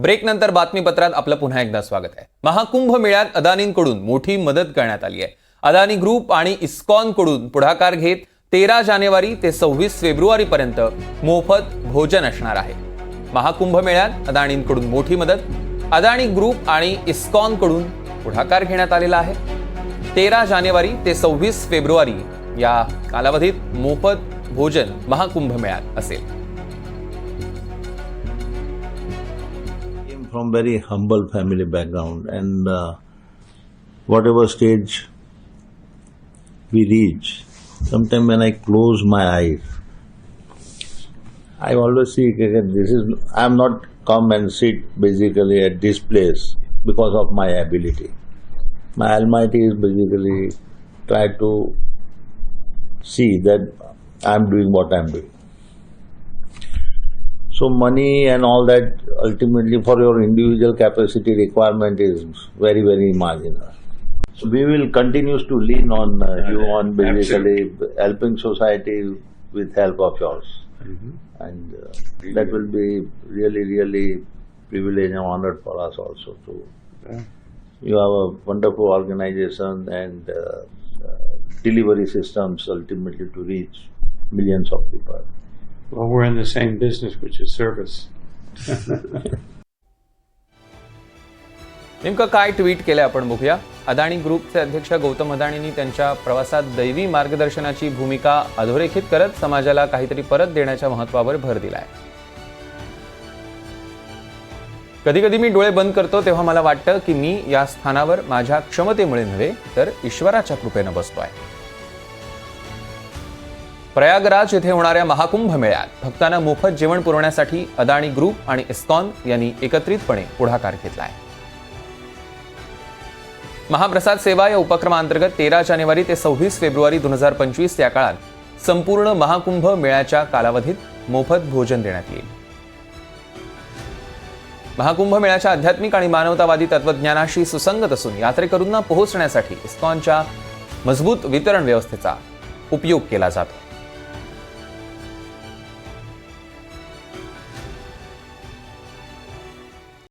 Break नंतर बातमीपत्रात आपलं पुन्हा एकदा स्वागत आहे. महाकुंभ मेळ्यात अदानींकडून मोठी मदत करण्यात आली आहे. अदानी ग्रुप आणि इस्कॉनकडून पुढाकार घेत तेरा जानेवारी ते सव्वीस फेब्रुवारी पर्यंत मोफत भोजन असणार आहे. महाकुंभ मेळ्यात अदानींकडून मोठी मदत अदानी ग्रुप आणि इस्कॉनकडून पुढाकार घेण्यात आलेला आहे. तेरा जानेवारी ते सव्वीस फेब्रुवारी या कालावधीत मोफत भोजन महाकुंभ मेळ्यात असेल. From very humble family background and uh, whatever stage we reach sometimes when i close my eyes i always see that this is i'm not come and sit basically at this place because of my ability. My almighty is basically try to see that i'm doing what i'm doing so money and all that ultimately for your individual capacity requirement is very very marginal. So we will continue to lean on uh, you on basically helping society with help of yours, and uh, that will be really really privilege and honor for us also to. You have a wonderful organization and uh, uh, delivery systems ultimately to reach millions of people. Well, we're in the same business, which is service. नेमकं काय tweet केलंय आपण बघूया. अदाणी ग्रुपचे अध्यक्ष गौतम अदाणींनी त्यांच्या प्रवासात दैवी मार्गदर्शनाची भूमिका अधोरेखित करत समाजाला काहीतरी परत देण्याच्या महत्वावर भर दिलाय. कधी कधी मी डोळे बंद करतो तेव्हा मला वाटतं की मी या स्थानावर माझ्या क्षमतेमुळे नव्हे तर ईश्वराच्या कृपेनं बसतोय. प्रयागराज येथे होणाऱ्या महाकुंभ मेळ्यात भक्तांना मोफत जेवण पुरवण्यासाठी अदाणी ग्रुप आणि इस्कॉन यांनी एकत्रितपणे पुढाकार घेतलाय महाप्रसाद सेवा या उपक्रमांतर्गत तेरा जानेवारी ते सव्वीस फेब्रुवारी दोन हजार पंचवीस या काळात संपूर्ण महाकुंभ मेळ्याच्या कालावधीत मोफत भोजन देण्यात येईल. महाकुंभ मेळ्याच्या आध्यात्मिक आणि मानवतावादी तत्वज्ञानाशी सुसंगत असून यात्रेकरूंना पोहोचण्यासाठी इस्कॉनच्या मजबूत वितरण व्यवस्थेचा उपयोग केला जातो.